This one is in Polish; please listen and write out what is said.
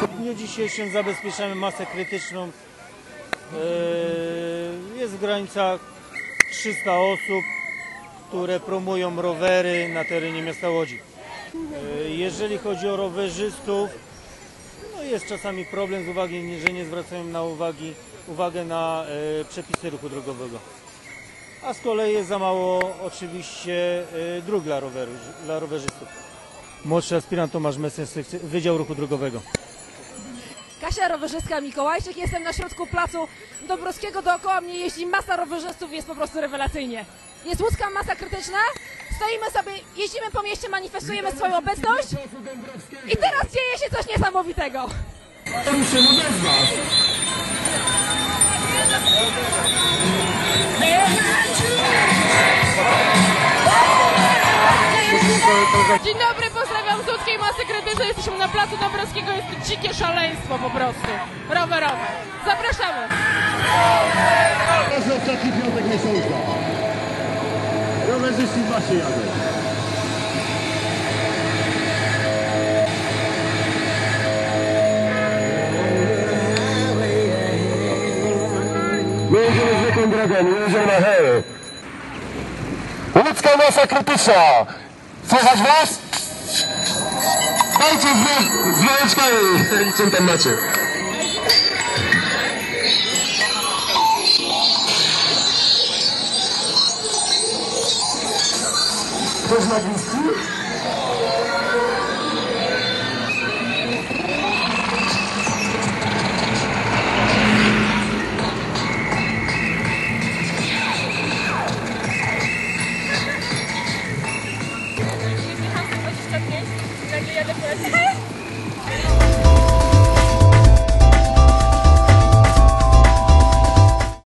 W dniu dzisiejszym zabezpieczamy masę krytyczną. Yy, jest w granicach 300 osób, które promują rowery na terenie miasta Łodzi. Yy, jeżeli chodzi o rowerzystów, no jest czasami problem z uwagi, że nie zwracają na uwagi, uwagę na yy, przepisy ruchu drogowego. A z kolei jest za mało oczywiście e, dróg dla, roweru, dla rowerzystów. Młodszy aspirant Tomasz sekcja- Wydział Ruchu Drogowego. Kasia rowerzystka Mikołajczyk, jestem na środku placu Dąbrowskiego, dookoła mnie jeździ masa rowerzystów, jest po prostu rewelacyjnie. Jest łódzka masa krytyczna, stoimy sobie, jeździmy po mieście, manifestujemy swoją obecność i teraz dzieje się coś niesamowitego. Ruszymy bez Dzień dobry, pozdrawiam z łódzkiej masy krytycznej. Jesteśmy na placu Dąbrowskiego. Jest to dzikie szaleństwo po prostu. Rowerowe. Zapraszamy. Proszę ostatni piątek miesiąca. Rowerzyści właśnie jadą. My jedziemy zwykłą drogą, nie jedziemy na hery. Łódzka masa krytyczna. Słychać was? Dajcie z, małeczkami, czym tam macie. Ktoś na bliski? the other.